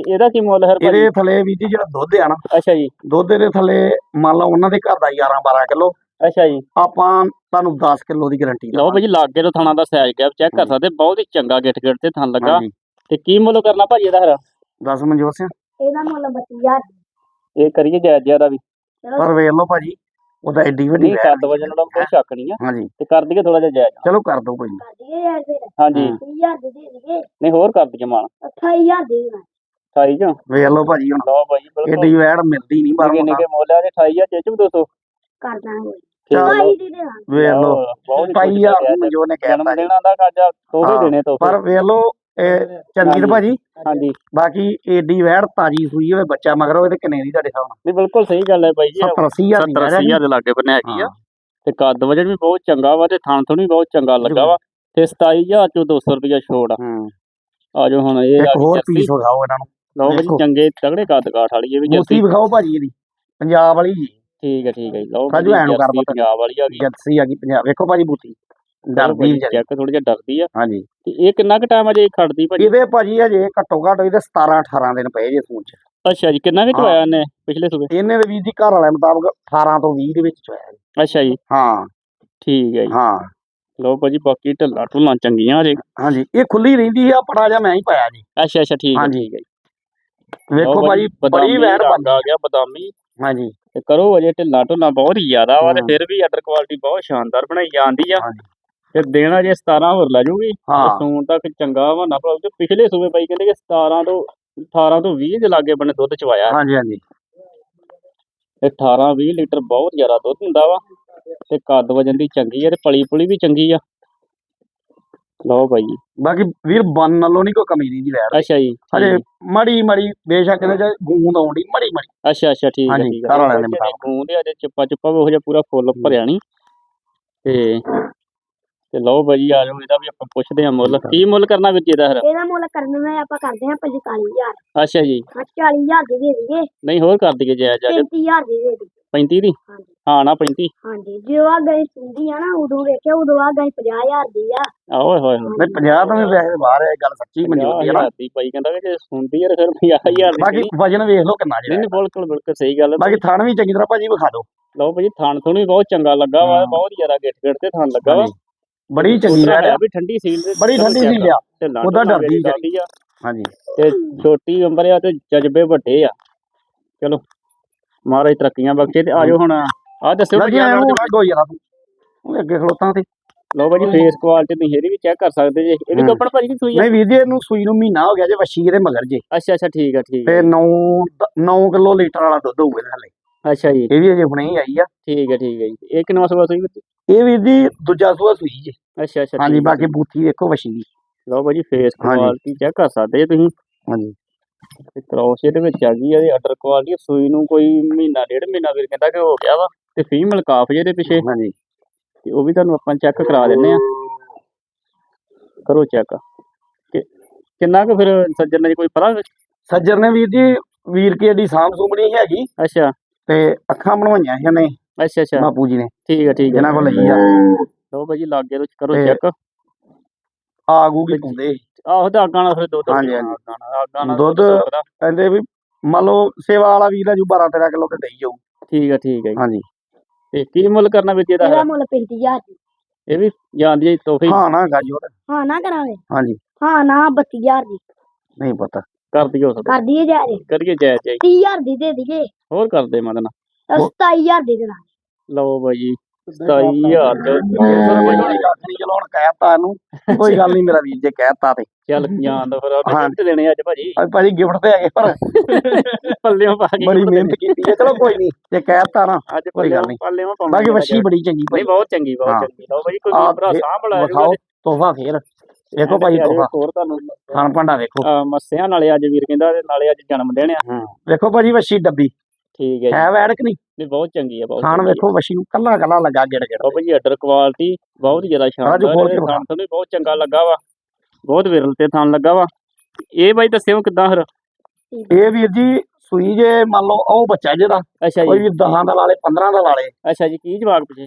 ਤੇ ਇਹਦਾ ਕੀ ਮੁੱਲ ਹੈ ਭਾਜੀ ਇਹਦੇ ਥੱਲੇ ਜੀ ਜਿਹੜਾ ਦੁੱਧ ਆ ਨਾ ਅੱਛਾ ਜੀ। ਦੁੱਧ ਦੇ ਥੱਲੇ ਮੰਨ ਲਓ ਉਹਨਾਂ ਦੇ ਘਰ ਦਾ 11 12 ਕਿਲੋ। ਅੱਛਾ ਜੀ। ਆਪਾਂ ਤੁਹਾਨੂੰ 10 ਕਿਲੋ ਦੀ ਗਾਰੰਟੀ ਲਓ ਭਾਜੀ ਲਾਗੇ ਤੋਂ ਥਾਣਾ ਦਾ ਸਾਈਜ਼ ਗੈਪ ਚੈੱਕ ਕਰ ਸਕਦੇ ਬਹੁਤ ਹੀ ਚੰਗਾ ਗਿੱਟ ਗਿੱਟ ਤੇ ਥਣ ਲੱਗਾ। ਹਾਂਜੀ। ਤੇ ਕੀ ਮੁੱਲ ਕਰਨਾ ਭਾਜੀ ਇਹਦਾ ਹਰਾ 10 ਮਨਜੋਤ ਸਿੰਘ। ਇਹਦਾ ਮੁੱਲ 32000 ਇਹ ਕਰੀਏ ਜਾਇਜ਼ ਜ਼ਿਆਦਾ ਵੀ। ਪਰ ਵੇਖ ਲਓ ਭਾਜੀ ਉਹਦਾ ਐਡੀ ਵੱਡੀ ਨਹੀਂ ਵੈੜ ਕੱਦ ਵਜਨ ਦਾ ਕੋਈ ਸ਼ੱਕ ਨਹੀਂ ਆ। ਹਾਂਜੀ। ਤੇ ਕਰ ਦਈਏ ਥੋੜਾ ਜਿਹਾ ਜਾਇਜ਼। ਚਲੋ ਕਰ ਦੋ ਕੋਈ ਨੀ। ਕਰ ਦਈਏ ਯਾਰ ਫਿਰ। ਹਾਂਜੀ। 30000 ਦੇ ਦੇ ਦਈਏ। ਨਹੀਂ ਹੋਰ ਕਰ ਦਈਏ ਮਾਨ 28000 ਦੇ ਦੇਣਾ। 28 ਚੋਂ? ਵੇਖ ਲਓ ਭਾਜੀ ਹੁਣ। ਲਓ ਭਾਜੀ ਬਿਲਕੁਲ। ਐਡੀ ਵੈੜ ਮਿਲਦੀ ਨਹੀਂ ਬਾਹਰੋਂ ਨਿੱਕੇ ਨਿੱਕੇ ਮੁੱਲ ਆ ਤੇ 28000 ਚ ਚ 200 ਕਰ ਦਾਂਗੇ। ਠੀਕ ਹੈ। ਭਾਈ ਦੇ ਦੇਣਾ ਵੇਖ ਲਓ। ਬਹੁਤ ਹੀ ਭਾਈ ਖੁਸ਼ ਆ ਹੋਇਆ ਤੇ ਮਨਜੋਤ ਨੇ ਜਨਮ ਕਹਿਤਾ ਜੀ। ਦਿਨਾਂ ਦਾ ਕਾਜਾ ਤੋਹਫੇ ਹਾਂ, ਦੇਣੇ ਤੋਹਫੇ। ਪਰ ਵੇਖ ਲਓ ਇਹ ਚੰਗੀ ਹਾਂਜੀ। ਭਾਜੀ। ਹਾਂਜੀ। ਬਾਕੀ ਏਡੀ ਵੈੜ ਤਾਜੀ ਸੂਈ ਹੋਵੇ ਬੱਚਾ ਮਗਰ ਹੋਵੇ ਤੇ ਕਿੰਨੇ ਦੀ ਤੁਹਾਡੇ ਹਿਸਾਬ ਨਾਲ? ਨਹੀਂ ਬਿਲਕੁਲ ਸਹੀ ਗੱਲ ਹੈ ਭਾਈ ਜੀ। 70 80 ਹਜ਼ਾਰ ਦੀ 70 ਵੈੜ ਹੈ ਜੀ। 80000 ਦੇ ਲਾਗੇ ਬੰਨੇ ਹੈਗੀ ਆ। ਹਾਂ। ਤੇ ਕੱਦ ਵਜਨ ਵੀ ਬਹੁਤ ਚੰਗਾ ਵਾ ਤੇ ਥਣ ਥਣ ਵੀ ਬਹੁਤ ਚੰਗਾ ਲੱਗਾ ਵਾ। ਤੇ 27000 ਚੋਂ 200 ਰੁਪਇਆ ਛੋੜ ਆ। ਹੂੰ। ਆਜੋ ਹੁਣ ਇਹ ਆ ਇੱਕ ਗਈ ਹੋਰ ਜਰਸੀ। ਪੀਸ ਵਿਖਾਓ ਇਹਨਾਂ ਨੂੰ। ਲਓ ਭਾਜੀ ਦੇਖੋ। ਚੰਗੇ ਤਗੜੇ ਕੱਦ ਕਾਠ ਵਾਲੀ ਇਹ ਵੀ ਮੂਸੀ ਜਰਸੀ ਵਿਖਾਓ ਭਾਜੀ ਇਹਦੀ ਪੰਜਾਬ ਵਾਲੀ ਜੀ। ਠੀਕ ਹੈ ਠੀਕ ਹੈ ਜੀ। ਲਓ ਰਾਜੂ ਭਾਜੀ ਐਨੂੰ ਕਰ ਪਤਾ। ਪੰਜਾਬ ਵਾਲੀ ਆ ਗਈ। ਜੱਸੀ ਆ ਗਈ ਪੰਜਾਬ। ਵੇਖੋ ਭਾਜੀ ਬੂਤੀ ਡਰਦੀ ਵਿਚਾਰੀ। ਚੈੱਕ ਥੋੜੀ ਜਿਹਾ ਡਰਦੀ ਆ। ਹਾਂਜੀ। ਤੇ ਇਹ ਕਿੰਨਾ ਕੁ ਟਾਈਮ ਅਜੇ ਖੜਦੀ ਭਾਜੀ? ਇਹਦੇ ਭਾਜੀ ਹਜੇ ਘੱਟੋ ਘੱਟ ਇਹਦੇ 17 18 ਦਿਨ ਪਏ ਜੇ ਸੂਣ ਚ। ਅੱਛਾ ਜੀ ਕਿੰਨਾ ਕੁ ਹਾਂ। ਚਵਾਇਆ ਇਹਨੇ ਪਿਛਲੇ ਸੂਬੇ? ਇਹਨੇ ਦੇ ਵੀਰ ਜੀ ਘਰ ਵਾਲਿਆਂ ਮੁਤਾਬਕ 18 ਤੋਂ 20 ਦੇ ਵਿੱਚ ਚੋਇਆ ਜੀ। ਅੱਛਾ ਜੀ। ਹਾਂ। ਠੀਕ ਹੈ ਜੀ। ਹਾਂ। ਲਓ ਭਾਜੀ ਬਾਕੀ ਢੱਲਾ ਢੁੱਲਾਂ ਚੰਗੀਆਂ ਅਜੇ। ਹਾਂਜੀ। ਇਹ ਖੁੱਲੀ ਰਹਿੰਦੀ ਆ ਪੜਾ ਜਾ ਮੈਂ ਹੀ ਪਾਇਆ ਜੀ। ਅੱਛਾ ਅੱਛਾ ਠੀਕ ਹੈ। ਹਾਂਜੀ। ਠੀਕ ਹੈ ਜੀ। ਵੇਖੋ ਭਾਜੀ ਬੜੀ ਰੰਗ ਬਣ ਆ ਗਿਆ ਬਦਾਮੀ। ਹਾਂਜੀ। ਤੇ ਕਰੋ ਅਜੇ ਢਿੱਲਾ ਢੁੱਲਾ ਬਹੁਤ ਹੀ ਜ਼ਿਆਦਾ ਵਾ ਤੇ। ਫਿਰ ਵੀ ਆਰਡਰ ਕੁਆਲਿਟੀ ਬਹੁਤ ਸ਼ਾਨਦਾਰ ਬਣਾਈ ਜਾਂਦੀ ਆ। ਤੇ ਦੇਣਾ ਜੇ 17 ਹੋਰ ਲੈ ਜੂਗੀ ਸੂਣ ਤੱਕ ਚੰਗਾ ਵਾ ਨਾ ਭਰਾ ਤੇ ਪਿਛਲੇ ਸੂਬੇ ਬਾਈ ਕਹਿੰਦੇ ਕਿ 17 ਤੋਂ 18 ਤੋਂ 20 ਦੇ ਲਾਗੇ ਬੰਨੇ ਦੁੱਧ ਚਵਾਇਆ। ਹਾਂਜੀ ਹਾਂਜੀ। ਤੇ 18 20 ਲੀਟਰ ਬਹੁਤ ਜ਼ਿਆਦਾ ਦੁੱਧ ਹੁੰਦਾ ਵਾ। ਤੇ ਕੱਦ ਵਜਨ ਦੀ ਚੰਗੀ ਆ ਤੇ ਪਲੀ ਪੁਲੀ ਵੀ ਚੰਗੀ ਆ। ਲਓ ਭਾਈ। ਬਾਕੀ ਵੀਰ ਬਨ ਨਾਲੋਂ ਨਹੀਂ ਕੋਈ ਕਮੀ ਨਹੀਂ ਦੀ ਵੈੜ ਅੱਛਾ ਜੀ ਹਜੇ ਹੈ। ਮੜੀ ਮੜੀ ਬੇਸ਼ੱਕ ਇਹਦੇ ਚ ਗੂੰਦ ਆਉਂਦੀ ਮੜੀ ਮੜੀ। ਅੱਛਾ ਅੱਛਾ ਠੀਕ ਹੈ ਠੀਕ ਹੈ। ਘਰ ਵਾਲਿਆਂ ਗੂੰਦ ਆ ਜੇ ਚੁੱਪਾ ਚੁੱਪਾ ਉਹ ਜਿਹਾ ਪੂਰਾ ਫੁੱਲ ਭਰਿਆ ਨਹੀਂ ਤੇ ਤੇ ਲਓ ਭਾਜੀ ਆ ਜਾਓ ਇਹਦਾ ਵੀ ਆਪਾਂ ਪੁੱਛਦੇ ਆ ਮੁੱਲ। ਕੀ ਮੁੱਲ ਕਰਨਾ ਵੀਰ ਜੀ ਇਹਦਾ ਫਿਰ? ਇਹਦਾ ਮੁੱਲ ਕਰਨ ਨੂੰ ਆਪਾਂ ਕਰਦੇ ਹਾਂ 45000 ਅੱਛਾ ਜੀ। 40000 ਦੇ ਦੇ ਦਈਏ। ਨਹੀਂ ਹੋਰ ਕਰ ਦਈਏ ਜਾਇਜ਼ ਜਾ 35000 ਦੇ ਦੇ ਦਈਏ। 35 ਦੀ? ਹਾਂਜੀ। ਹਾਂ ਨਾ 35 ਹਾਂਜੀ ਜਦੋਂ ਆ ਗਈ ਸੁਣਦੀ ਆ ਨਾ ਉਦੋਂ ਵੇਖਿਆ ਉਦੋਂ ਆ ਗਈ 50000 ਦੀ ਆ। ਓਏ ਹੋਏ ਹੋਏ। ਨਹੀਂ 50 ਤੋਂ ਵੀ ਵੈਸੇ ਬਾਹਰ ਹੈ ਇਹ ਗੱਲ ਸੱਚੀ ਮਨਜ਼ੂਰ ਹੈ ਨਾ। 50000 ਦੀ ਭਾਈ ਕਹਿੰਦਾ ਕਿ ਜੇ ਸੁਣਦੀ ਯਾਰ ਫਿਰ 50000 ਦੀ ਬਾਕੀ ਵਜਨ ਵੇਖ ਲਓ ਕਿੰਨਾ ਨਹੀਂ ਜਿਹੜਾ ਨਹੀਂ, ਬਿਲਕੁਲ ਬਿਲਕੁਲ ਸਹੀ ਗੱਲ ਹੈ ਬਾਕੀ ਥਣ ਵੀ ਚੰਗੀ ਤਰ੍ਹਾਂ ਭਾਜੀ ਵਿਖਾ ਦਿਓ। ਲਓ ਭਾਜੀ ਥਾਣ ਥੁਣ ਵੀ ਬਹੁਤ ਚੰਗਾ ਲੱਗਾ ਵਾ ਹਾਂ। ਬਹੁਤ ਜ਼ਿਆਦਾ ਗਿੱਟ ਗਿੱਟ ਤੇ ਥਾਣ ਲੱਗਾ ਵਾ। ਬੜੀ ਚੰਗੀ ਵੈੜ ਹੈ। ਆ ਵੀ ਠੰਡੀ ਸੀਲ ਤੇ ਬੜੀ ਠੰਡੀ ਸੀ ਲਿਆ ਉਹਦਾ ਡਰਦੀ ਆ। ਹਾਂਜੀ। ਤੇ ਛੋਟੀ ਉਮਰ ਆ ਤੇ ਜਜ਼ਬੇ ਵੱਡੇ ਆ। ਚਲੋ। ਮਹਾਰਾਜ ਤਰੱਕੀਆਂ ਬਖਸ਼ੇ ਤੇ ਆਜੋ ਹੁਣ। ਆ ਦੱਸਿਓ ਲੱਗੀ ਐਨੂੰ ਦੋ ਯਾਰਾ ਤੂੰ ਉਹ ਅੱਗੇ ਖਲੋਤਾ ਤੇ ਲਓ ਭਾਜੀ ਫੇਸ ਕੁਆਲਿਟੀ ਤੁਸੀਂ ਇਹਦੀ ਵੀ ਚੈੱਕ ਕਰ ਸਕਦੇ ਜੇ। ਇਹ ਵੀ ਹੂੰ। ਕੱਪੜ ਭਾਜੀ ਦੀ ਸੂਈ ਨਹੀਂ ਵੀਰ ਜੀ ਇਹਨੂੰ ਸੂਈ ਨੂੰ ਮਹੀਨਾ ਹੋ ਗਿਆ ਜੇ ਵਸ਼ੀ ਇਹਦੇ ਮਗਰ ਜੇ। ਅੱਛਾ ਅੱਛਾ ਠੀਕ ਆ ਠੀਕ ਤੇ ਆ 9 9 ਕਿਲੋ ਲੀਟਰ ਵਾਲਾ ਦੁੱਧ ਹੋਊਗਾ ਇਹਦੇ ਅੱਛਾ ਜੀ। ਇਹ ਵੀ ਅਜੇ ਹੁਣੇ ਹੀ ਆਈ ਆ। ਠੀਕ ਆ ਠੀਕ ਆ ਜੀ। ਇਹ ਕਿੰਨਾ ਸੂਆ ਸੂਈ ਇਹ ਵੀਰ ਜੀ ਦੂਜਾ ਸੂਆ ਸੂਈ ਜੇ। ਅੱਛਾ ਅੱਛਾ ਹਾਂਜੀ। ਬਾਕੀ ਬੂਥੀ ਦੇਖੋ ਵਸ਼ੀ ਦੀ। ਲਓ ਭਾਜੀ ਫੇਸ। ਕੁਆਲਿਟੀ ਚੈੱਕ ਕਰ ਸਕਦੇ ਜੇ ਤੁਸੀਂ। ਹਾਂਜੀ। ਤੇ ਕ੍ਰੋਸ ਇਹਦੇ ਵਿੱਚ ਆ ਗਈ ਆ ਇਹ ਅਡਰ ਕੁਆਲਿਟੀ ਸੂਈ ਨੂੰ ਕੋਈ ਮਹੀਨਾ ਡੇਢ ਮਹੀਨਾ ਵੀਰ ਕਹਿੰਦਾ ਕਿ ਹੋ ਗਿਆ ਵਾ ਤੇ ਫੀਮੇਲ ਕਾਫ ਜਿਹਦੇ ਪਿੱਛੇ। ਹਾਂਜੀ। ਤੇ ਉਹ ਵੀ ਤੁਹਾਨੂੰ ਆਪਾਂ ਚੈੱਕ ਕਰਾ ਦਿੰਨੇ ਆ। ਕਰੋ ਚੈੱਕ ਕਿ ਕਿੰਨਾ ਕੁ ਫਿਰ ਸੱਜਣ ਨੇ ਕੋਈ ਪਤਾ? ਸੱਜਰ ਨੇ ਵੀਰ ਜੀ ਵੀਰ ਕੀ ਏਡੀ ਸਾਂਭ ਸੁੰਭਣੀ ਹੈਗੀ। ਅੱਛਾ। ਤੇ ਅੱਖਾਂ ਬਣਵਾਈਆਂ ਸੀ ਇਹਨੇ ਅੱਛਾ ਅੱਛਾ। ਬਾਪੂ ਜੀ ਨੇ। ਠੀਕ ਆ ਠੀਕ ਆ। ਇਹਨਾਂ ਕੋਲ ਲਈ ਆ। ਲਓ ਭਾਜੀ ਲਾਗੇ ਤੋਂ ਕਰੋ ਚੈੱਕ ਆਗੂ ਵੀ ਪਾਉਂਦੇ ਆਹੋ ਤੇ ਆਗਾਂ ਨਾਲ ਫਿਰ ਦੁੱਧ ਹਾਂਜੀ, ਹਾਂਜੀ। ਆਗਾਂ ਨਾਲ ਦੁੱਧ- ਸੁੱਕਦਾ। ਕਹਿੰਦੇ ਵੀ ਮੰਨ ਲਓ ਸੇਵਾ ਵਾਲਾ ਵੀਰ ਆ ਜੂ 12 13 ਕਿਲੋ ਤੇ ਦੇਈ ਜਾਊ। ਠੀਕ ਆ ਠੀਕ ਆ ਜੀ। ਹਾਂਜੀ। ਤੇ ਕੀ ਮੁੱਲ ਕਰਨਾ ਵਿੱਚ ਇਹਦਾ ਇਹਦਾ? ਮੁੱਲ 35000 ਜੀ ਇਹ ਵੀ ਜਾਂਦੀ ਹੈ ਤੋਹਫੇ ਹਾਂ। ਨਾ ਗਾਜੀ ਉਹ ਹਾਂ ਨਾ ਕਰਾਂਗੇ। ਹਾਂਜੀ। ਹਾਂ ਨਾ 32000 ਦੀ। ਨਹੀਂ ਪਤਾ। ਕਰ ਦਿਓ ਸਭ ਕਰ ਦਈਏ ਜਾ ਰੇ ਕਰੀਏ ਜੈ ਜੈ 30000 ਦੀ ਦੇ ਦਈਏ। ਹੋਰ ਕਰ ਦੇ ਮਦਨ। ਤਾਂ 27000 ਦੀ ਦੇਣਾ। ਲਓ ਭਾਜੀ 27000 ਚ ਚਲੋ ਹੁਣ ਕਹਿਤਾ ਇਹਨੂੰ। ਕੋਈ ਗੱਲ ਨਹੀਂ ਮੇਰਾ ਵੀਰ ਜੇ ਕਹਿਤਾ ਤੇ। ਚੱਲ ਜਾਣ ਦੋ ਫਿਰ ਉਹਨੇ ਹਾਂ। ਗਿਫਟ ਦੇਣੇ ਅੱਜ ਭਾਜੀ। ਅੱਜ ਭਾਜੀ ਗਿਫਟ ਤੇ ਹੈਗੇ ਪਰ ਪੱਲਿਓਂ ਪਾ ਕੇ ਬੜੀ ਮਿਹਨਤ ਕੀਤੀ ਹੈ ਚਲੋ ਕੋਈ ਨਹੀਂ ਜੇ ਕਹਿਤਾ ਨਾ। ਅੱਜ ਕੋਈ ਗੱਲ ਨਹੀਂ। ਪੱਲਿਓਂ ਪਾਉਣਾ ਬਾਕੀ ਵਸ਼ੀ ਬੜੀ ਚੰਗੀ ਭਾਈ ਬਹੁਤ ਚੰਗੀ ਬਹੁਤ। ਚੰਗੀ। ਲਓ ਭਾਜੀ ਕੋਈ ਭਰਾ ਸਾਂਭ ਲਾ ਵਿਖਾਓ ਤੋਹਫਾ ਫੇਰ। ਦੇਖੋ ਭਾਈ ਤੋਹਫਾ। ਹੋਰ ਤੁਹਾਨੂੰ ਖਾਣ ਭਾਂਡਾ ਵੇਖੋ ਮੱਸਿਆਂ ਨਾਲੇ ਅੱਜ ਵੀਰ ਕਹਿੰਦਾ ਨਾਲੇ ਅੱਜ ਜਨਮ ਦਿਨ ਆ। ਵੇਖੋ ਭਾਜੀ ਵਸ਼ੀ ਡੱਬੀ। ਠੀਕ ਹੈ ਜੀ। ਹੈ ਵੈੜ ਕਿ ਨਹੀਂ? ਨਹੀਂ ਬਹੁਤ ਚੰਗੀ ਆ ਬਹੁਤ ਖਾਣ ਚੰਗੀ ਆ। ਵੇਖੋ ਵਸ਼ੀ ਨੂੰ ਕੱਲਾ ਕੱਲਾ ਲੱਗਾ ਗਿੜ ਗਿੜ। ਲਓ ਭਾਜੀ ਆਰਡਰ ਕੁਆਲਿਟੀ ਬਹੁਤ ਜ਼ਿਆਦਾ ਸ਼ਾਨਦਾਰ ਹੈ ਵਿਖਾ। ਖਾਣ ਤੋਂ ਵੀ ਬਹੁਤ ਚੰਗਾ ਲੱਗਾ ਵਾ। ਬਹੁਤ ਵਿਰਲ ਤੇ ਥਾਨ ਲੱਗਾ ਵਾ। ਇਹ ਬਾਈ ਦੱਸਿਓ ਕਿੱਦਾਂ ਫਿਰ? ਇਹ ਵੀਰ ਜੀ ਸੂਈ ਜੇ ਮੰਨ ਲਓ ਉਹ ਬੱਚਾ ਜਿਹਦਾ ਅੱਛਾ ਕੋਈ ਜੀ ਵੀ 10 ਦਾ ਲਾ ਲੇ 15 ਦਾ ਲਾ ਲੇ। ਅੱਛਾ ਜੀ ਕੀ ਜਵਾਬ ਪਿਛੇ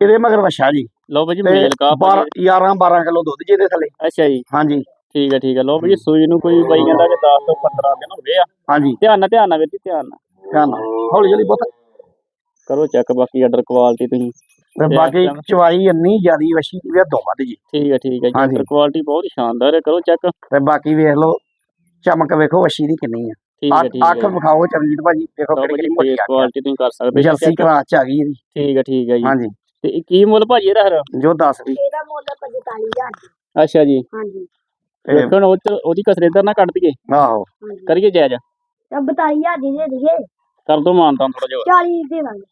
ਇਹਦੇ ਮਗਰ ਵਛਾ ਜੀ। ਲਓ ਤੇ ਮੇਲ ਕਾ 12 11 12 ਕਿਲੋ ਦੁੱਧ ਜਿਹਦੇ ਥੱਲੇ। ਅੱਛਾ ਜੀ। ਹਾਂਜੀ। ਠੀਕ ਹੈ ਠੀਕ ਹੈ। ਲਓ ਭਾਜੀ ਸੂਈ ਨੂੰ ਕੋਈ ਬਾਈ ਕਹਿੰਦਾ ਕਿ 10 ਤੋਂ 15 ਦਿਨ ਹੋ ਗਏ ਆ। ਹਾਂਜੀ। ਧਿਆਨ ਨਾਲ ਧਿਆਨ ਨਾਲ ਵੀਰ ਜੀ ਧਿਆਨ ਨਾਲ। ਧਿਆਨ ਨਾਲ ਹੌਲੀ ਹੌਲੀ ਬਹੁਤ ਕਰੋ ਚੈੱਕ ਬਾਕੀ ਆਰਡਰ ਕੁਆਲਿਟੀ ਤੁਸੀਂ। ਤੇ ਬਾਕੀ ਚਵਾਈ ਇੰਨੀ ਜ਼ਿਆਦੀ ਦੀ ਵੀ ਦੋਵਾਂ ਦੀ ਜੀ। ਠੀਕ ਹੈ ਠੀਕ ਹੈ ਜੀ। ਆਰਡਰ ਕੁਆਲਿਟੀ ਬਹੁਤ ਸ਼ਾਨਦਾਰ ਹੈ ਕਰੋ ਚੈੱਕ ਤੇ ਬਾਕੀ ਵੇਖ ਲਓ ਚਮਕ ਵੇਖੋ ਵਛੀ ਦੀ ਕਿੰਨੀ ਆ। ਠੀਕ ਹੈ ਅੱਖ- ਵਿਖਾਓ ਚਰਨਜੀਤ ਭਾਜੀ ਦੇਖੋ ਕਿਹੜੀ ਮੋਟੀ ਅੱਖ ਆ। ਕੁਆਲਿਟੀ ਤੁਸੀਂ ਕਰ ਸਕਦੇ ਜੀ ਜਰਸੀ check। ਕਰਾਸ ਚ ਆ ਗਈ ਇਹਦੀ। ਠੀਕ ਹੈ ਠੀਕ ਹੈ ਜੀ। ਹਾਂਜੀ। ਤੇ ਇਹ ਕੀ ਮੁੱਲ ਭਾਜੀ ਇਹਦਾ ਫਿਰ ਜੋ ਦੱਸ ਦੀ ਇਹਦਾ ਮੁੱਲ 45000 ਦੀ ਅੱਛਾ ਜੀ। ਹਾਂਜੀ। ਤੇ ਵੇਖਣ ਉਹ ਉਹਦੀ ਕਸਰੇਦਰ ਨਾ ਕੱਢ ਦਈਏ। ਆਹੋ। ਕਰੀਏ ਜਾਇਜ਼। ਤਾਂ 42000 ਦੀ ਦੇ ਦਈਏ। ਕਰ ਦੋ ਮਾਨਤਾ ਥੋੜਾ ਜਿਹਾ 40 ਦੇ ਦਾਂਗੇ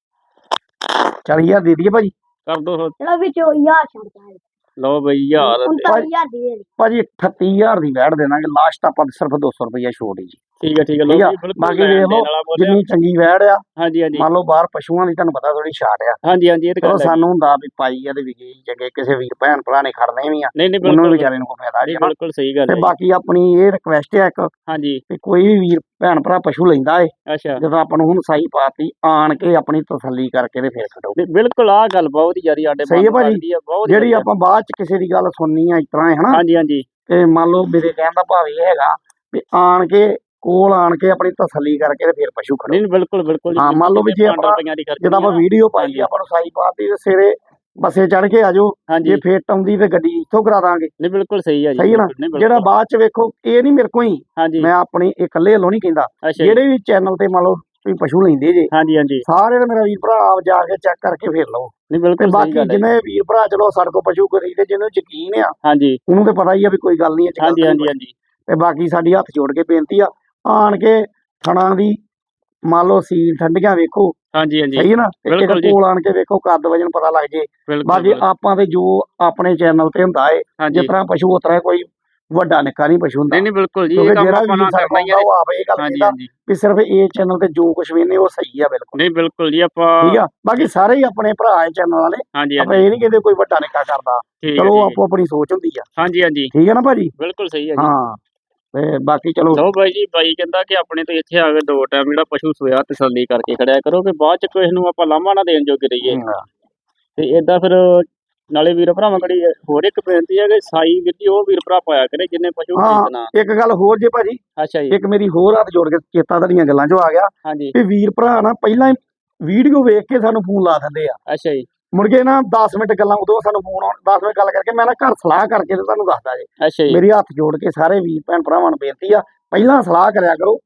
40000 ਦੇ ਦਈਏ ਭਾਜੀ। ਕਰ ਦੋ ਚਲੋ ਵਿੱਚੋਂ 1000 ਛੱਡਦਾ ਹੈ ਲਓ ਬਈ ਯਾਰ ਤੇ- 39000 ਦੀ ਦੇ ਦੇ। ਭਾਜੀ 38000 ਦੀ ਵੈੜ ਦੇਣਾਗੇ ਲਾਸਟ ਆਪਾਂ ਸਿਰਫ 200 ਰੁਪਈਆ ਛੋੜ ਜੀ। ਠੀਕ ਹੈ ਠੀਕ ਹੈ। ਲਓ ਠੀਕ ਆ, ਜੀ ਬਿਲਕੁਲ ਬਾਕੀ ਲੈਣ ਵੇਖ ਲਓ, ਦੇਣ ਵਾਲਾ। ਜਿੰਨੀ ਚੰਗੀ ਵੈੜ ਆ ਹਾਂਜੀ ਹਾਂਜੀ। ਮੰਨ ਲਓ ਬਾਹਰ ਪਸ਼ੂਆਂ ਦੀ ਤੁਹਾਨੂੰ ਪਤਾ ਥੋੜੀ ਛਾਟ ਆ। ਹਾਂਜੀ ਹਾਂਜੀ ਇਹ ਤਾਂ ਚਲੋ ਗੱਲ ਹੈ ਸਾਨੂੰ ਹੁੰਦਾ ਵੀ ਪਾਈ ਆ ਤੇ ਵਿਕੀ ਚੰਗੇ ਕਿਸੇ ਵੀਰ ਭੈਣ ਭਰਾ ਨੇ ਖੜਨੇ ਵੀ ਆ ਨਹੀਂ ਨਹੀਂ ਉਹਨੂੰ ਬਿਲਕੁਲ। ਵਿਚਾਰੇ ਨੂੰ ਕੋਈ ਫਾਇਦਾ ਨਹੀਂ ਬਿਲਕੁਲ ਸਹੀ ਗੱਲ ਤੇ ਹੈ ਬਾਕੀ ਆਪਣੀ ਇਹ ਰਿਕਵੈਸਟ ਹੈ ਇੱਕ ਹਾਂਜੀ। ਕਿ ਕੋਈ ਵੀ ਵੀਰ ਭੈਣ ਭਰਾ ਪਸ਼ੂ ਲੈਂਦਾ ਏ ਅੱਛਾ। ਜਦੋਂ ਆਪਾਂ ਨੂੰ ਹੁਣ ਸਹੀ ਪਾਤੀ ਆਣ ਕੇ ਆਪਣੀ ਤਸੱਲੀ ਕਰਕੇ ਤੇ ਫੇਰ ਖੜੋ। ਨਹੀਂ, ਬਿਲਕੁਲ ਆ ਗੱਲ ਬਹੁਤ ਹੀ ਜ਼ਿਆਦਾ ਸਾਡੇ ਸਹੀ ਹੈ ਭਾਜੀ। ਆ ਬਹੁਤ ਜਿਹੜੀ ਵਧੀਆ। ਆਪਾਂ ਬਾਅਦ ਚ ਕਿਸੇ ਦੀ ਗੱਲ ਸੁਣਨੀ ਆ ਇਸ ਤਰ੍ਹਾਂ ਹੈ ਹਨਾ ਹਾਂਜੀ ਹਾਂਜੀ। ਤੇ ਮੰਨ ਲਓ ਮੇਰੇ ਕਹਿਣ ਦਾ ਭਾਵ ਇਹ ਹੈਗਾ ਵੀ ਆਣ ਕੇ ਕੋਲ ਆਣ ਕੇ ਆਪਣੀ ਤਸੱਲੀ ਕਰਕੇ ਤੇ ਫੇਰ ਪਸ਼ੂ ਖੜੋ। ਨਹੀਂ ਬਿਲਕੁਲ ਬਿਲਕੁਲ ਹਾਂ, ਮੰਨ ਲਓ ਵੀ ਜਿਵੇਂ ਜੇ ਆਪਾਂ- ਜਦੋਂ ਆਪਾਂ ਵੀਡੀਓ ਪਾਈ। ਆਪਾਂ ਨੂੰ ਸਾਈ ਪਾਤੀ ਤੇ ਸਵੇਰੇ ਬੱਸੇ ਚੜ ਕੇ ਆਜੋ ਜੇ ਫੇਟ ਆਉਂਦੀ ਤੇ ਗੱਡੀ ਇੱਥੋਂ ਕਰਾ ਦਾਂਗੇ। ਨਹੀਂ ਬਿਲਕੁਲ ਸਹੀ ਹੈ ਜੀ। ਸਹੀ ਹੈ ਨਾ? ਜਿਹੜਾ। ਬਾਅਦ ਚ ਵੇਖੋ ਇਹ ਨਹੀਂ ਮੇਰੇ ਕੋਲ ਹੀ। ਮੈਂ ਆਪਣੀ ਇਕੱਲੇ ਵੱਲੋਂ ਨਹੀਂ ਕਹਿੰਦਾ। ਜਿਹੜੇ ਵੀ ਚੈਨਲ ਤੇ ਮੰਨ ਲਓ ਤੁਸੀਂ ਪਸ਼ੂ ਲੈਂਦੇ ਜੇ ਹਾਂਜੀ ਹਾਂਜੀ। ਸਾਰੇ ਮੇਰਾ ਵੀਰ ਭਰਾ ਆਪ ਜਾ ਕੇ ਚੈੱਕ ਕਰਕੇ ਫੇਰ ਲਓ। ਨਹੀਂ ਬਿਲਕੁਲ ਸਹੀ ਬਾਕੀ ਗੱਲ ਹੈ ਜੀ। ਜਿੰਨੇ ਵੀਰ ਭਰਾ ਚਲੋ ਸਾਡੇ ਕੋਲ ਪਸ਼ੂ ਖਰੀਦੇ ਜਿਹਨੂੰ ਯਕੀਨ ਆ ਹਾਂਜੀ। ਉਹਨੂੰ ਤੇ ਪਤਾ ਹੀ ਆ ਵੀ ਕੋਈ ਗੱਲ ਨਹੀਂ 'ਚ ਹਾਂਜੀ ਹਾਂਜੀ ਹਾਂਜੀ। ਤੇ ਬਾਕੀ ਸਾਡੀ ਹੱਥ ਜੋੜ ਕੇ ਬੇਨਤੀ ਆ ਆਣ ਕੇ ਥਣਾ ਦੀ ਮੰਨ ਲਓ ਸੀਲ ਠੰਡੀਆਂ ਵੇਖੋ। ਹਾਂਜੀ ਹਾਂਜੀ। ਸਹੀ ਹੈ ਨਾ? ਤੇ ਬਿਲਕੁਲ ਇੱਕ ਜੀ। ਕੋਲ ਆਣ ਕੇ ਵੇਖੋ ਕੱਦ ਵਜਨ ਪਤਾ ਲੱਗ ਜੇ। ਬਿਲਕੁਲ ਬਾਕੀ ਬਿਲਕੁਲ। ਆਪਾਂ ਤੇ ਜੋ ਆਪਣੇ ਚੈਨਲ ਤੇ ਹੁੰਦਾ ਏ ਹਾਂਜੀ। ਜਿਸ ਤਰ੍ਹਾਂ ਪਸ਼ੂ ਉਸ ਤਰ੍ਹਾਂ ਕੋਈ ਵੱਡਾ ਨਿੱਕਾ ਨਹੀਂ ਪਸ਼ੂ ਹੁੰਦਾ। ਨਹੀਂ ਨਹੀਂ ਬਿਲਕੁਲ ਜੀ ਕਿਉਂਕਿ ਇਹ ਕੰਮ ਜਿਹੜਾ ਆਪਾਂ ਵੀ ਨਾ ਕਰਨਾ ਹੀ ਹੈ ਉਹ ਆਪ ਇਹ ਗੱਲ ਹਾਂਜੀ ਕਹਿੰਦਾ ਹਾਂਜੀ। ਵੀ ਸਿਰਫ ਇਹ ਚੈਨਲ ਤੇ ਜੋ ਕੁਝ ਵੀ ਨੇ ਉਹ ਸਹੀ ਆ ਬਿਲਕੁਲ। ਨਹੀਂ ਬਿਲਕੁਲ ਜੀ ਆਪਾਂ ਠੀਕ ਆ? ਬਾਕੀ ਸਾਰੇ ਹੀ ਆਪਣੇ ਭਰਾ ਹੈ ਚੈਨਲ ਵਾਲੇ। ਹਾਂਜੀ ਆਪਾਂ ਹਾਂਜੀ। ਇਹ ਨਹੀਂ ਕਹਿੰਦੇ ਕੋਈ ਵੱਡਾ ਨਿੱਕਾ ਕਰਦਾ। ਠੀਕ ਹੈ ਚਲੋ। ਆਪੋ ਆਪਣੀ ਸੋਚ ਹੁੰਦੀ ਆ। ਹਾਂਜੀ ਹਾਂਜੀ। ਠੀਕ ਹੈ ਨਾ ਭਾਜੀ? ਬਿਲਕੁਲ ਸਹੀ ਹੈ ਜੀ। ਹਾਂ। ਤੇ ਬਾਕੀ ਚਲੋ ਲਓ ਬਾਈ ਜੀ ਬਾਈ ਕਹਿੰਦਾ ਕਿ ਆਪਣੇ ਤੋਂ ਇੱਥੇ ਆ ਕੇ ਦੋ ਟਾਈਮ ਜਿਹੜਾ ਪਸ਼ੂ ਸੋਇਆ ਤਸੱਲੀ ਕਰਕੇ ਖੜਿਆ ਕਰੋ ਕਿ ਬਾਅਦ ਚ ਕਿਸੇ ਨੂੰ ਆਪਾਂ ਲਾਮਾ ਨਾ ਦੇਣ ਜੋਗੇ ਰਹੀਏ। ਤੇ ਇਦਾਂ ਫਿਰ ਨਾਲੇ ਵੀਰ ਭਰਾਵਾਂ ਕੜੀ ਹੋਰ ਇੱਕ ਬੇਨਤੀ ਹੈ ਕਿ ਸਾਈ ਵੀਰ ਜੀ ਉਹ ਵੀਰ ਭਰਾ ਪਾਇਆ ਕਰੇ ਜਿੰਨੇ ਪਸ਼ੂ। ਖਰੀਦਣਾ ਇੱਕ ਗੱਲ ਹੋਰ ਜੇ ਭਾਜੀ ਅੱਛਾ ਜੀ। ਇੱਕ ਮੇਰੀ ਹੋਰ ਹੱਥ ਜੋੜ ਕੇ ਚੇਤਾ ਤੁਹਾਡੀਆਂ ਗੱਲਾਂ 'ਚੋਂ ਆ ਗਿਆ ਹਾਂਜੀ। ਵੀ ਵੀਰ ਭਰਾ ਨਾ ਪਹਿਲਾਂ ਵੀਡੀਓ ਵੇਖ ਕੇ ਸਾਨੂੰ ਫੋਨ ਲਾ ਦਿੰਦੇ ਆ। ਅੱਛਾ ਜੀ। ਮੁੜ ਕੇ ਨਾ 10 ਮਿੰਟ ਗੱਲਾਂ ਉਦੋਂ ਸਾਨੂੰ ਫੋਨ ਆਉਣ 10 ਮਿੰਟ ਗੱਲ ਕਰਕੇ ਮੈਂ ਨਾ ਘਰ ਸਲਾਹ ਕਰਕੇ ਤੇ ਤੁਹਾਨੂੰ ਦੱਸਦਾ ਜੇ। ਅੱਛਾ ਜੀ। ਮੇਰੀ ਹੱਥ ਜੋੜ ਕੇ ਸਾਰੇ ਵੀਰ ਭੈਣ ਭਰਾਵਾਂ ਨੂੰ ਬੇਨਤੀ ਆ ਪਹਿਲਾਂ ਸਲਾਹ ਕਰਿਆ ਕਰੋ।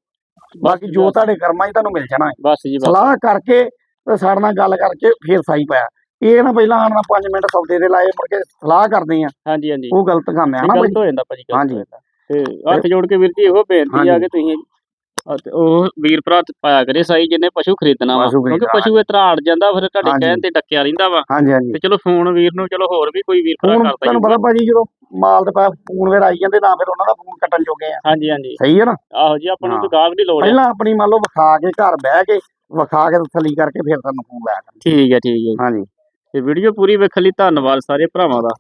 ਬਾਕੀ ਜੋ। ਤੁਹਾਡੇ ਕਰਮਾਂ 'ਚ ਤੁਹਾਨੂੰ ਮਿਲ ਜਾਣਾ ਹੈ। ਬਸ ਜੀ ਬਸ। ਸਲਾਹ ਕਰਕੇ ਤੇ ਸਾਡੇ ਨਾਲ ਗੱਲ ਕਰਕੇ ਫੇਰ ਸਾਈ ਪਾਇਆ। ਇਹ ਨਾ ਪਹਿਲਾਂ ਆਣ ਨਾਲ 5 ਮਿੰਟ ਸੌਦੇ ਦੇ ਲਾਏ ਮੁੜ ਕੇ ਸਲਾਹ ਕਰਦੇ ਆ। ਹਾਂਜੀ ਹਾਂਜੀ। ਉਹ ਗਲਤ ਕੰਮ ਆ। ਨਾ ਗਲਤ ਭਾਜੀ ਹੋ ਜਾਂਦਾ ਭਾਜੀ ਗਲਤ ਹਾਂਜੀ। ਹੋ ਜਾਂਦਾ। ਤੇ ਹੱਥ ਜੋੜ ਕੇ ਵੀਰ ਜੀ ਇਹੋ ਬੇਨਤੀ ਆ ਹਾਂਜੀ। ਕਿ ਤੁਸੀਂ ਅਹ ਤੇ ਉਹ ਵੀਰ ਭਰਾ ਤੇ ਪਾਇਆ ਕਰੇ ਸਾਈ ਜਿੰਨੇ ਪਸ਼ੂ ਖਰੀਦਣਾ ਵਾ ਪਸ਼ੂ ਕਿਉਂਕਿ ਖਰੀਦਣਾ, ਪਸ਼ੂ ਇਸ ਤਰ੍ਹਾਂ ਜਾਂਦਾ ਫਿਰ ਤੁਹਾਡੇ ਹਾਂਜੀ। ਕਹਿਣ ਤੇ ਡੱਕਿਆ ਰਹਿੰਦਾ ਵਾ। ਹਾਂਜੀ ਹਾਂਜੀ। ਤੇ ਚਲੋ ਫੋਨ ਵੀਰ ਨੂੰ ਚਲੋ ਹੋਰ ਵੀ ਕੋਈ ਵੀਰ ਭਰਾ ਹੁਣ ਕਰਦਾ ਤੁਹਾਨੂੰ ਹੀ ਪਤਾ ਭਾਜੀ ਜਦੋਂ ਮਾਲ ਦੇ ਪਾ ਫੋਨ ਵੇਰ ਆਈ ਜਾਂਦੇ ਨਾ ਫਿਰ ਉਹਨਾਂ ਦਾ ਫੋਨ ਕੱਟਣ ਜੋਗੇ ਆ। ਹਾਂਜੀ ਹਾਂਜੀ। ਸਹੀ ਹੈ ਨਾ? ਆਹੋ ਜੀ ਆਪਾਂ ਨੂੰ। ਤਾਂ ਗਾਹਕ ਦੀ ਲੋੜ ਹੈ ਪਹਿਲਾਂ ਆਪਣੀ ਮੰਨ ਲਓ ਵਿਖਾ ਕੇ ਘਰ ਬਹਿ ਕੇ ਵਿਖਾ ਕੇ ਤਸੱਲੀ ਕਰਕੇ ਫਿਰ ਤੁਹਾਨੂੰ ਫੋਨ ਲਾਇਆ ਕਰਨਾ। ਠੀਕ ਹੈ ਠੀਕ ਹੈ ਹਾਂਜੀ। ਤੇ ਵੀਡੀਓ ਪੂਰੀ ਵੇਖਣ ਲਈ ਧੰਨਵਾਦ ਸਾਰੇ ਭਰਾਵਾਂ ਦਾ।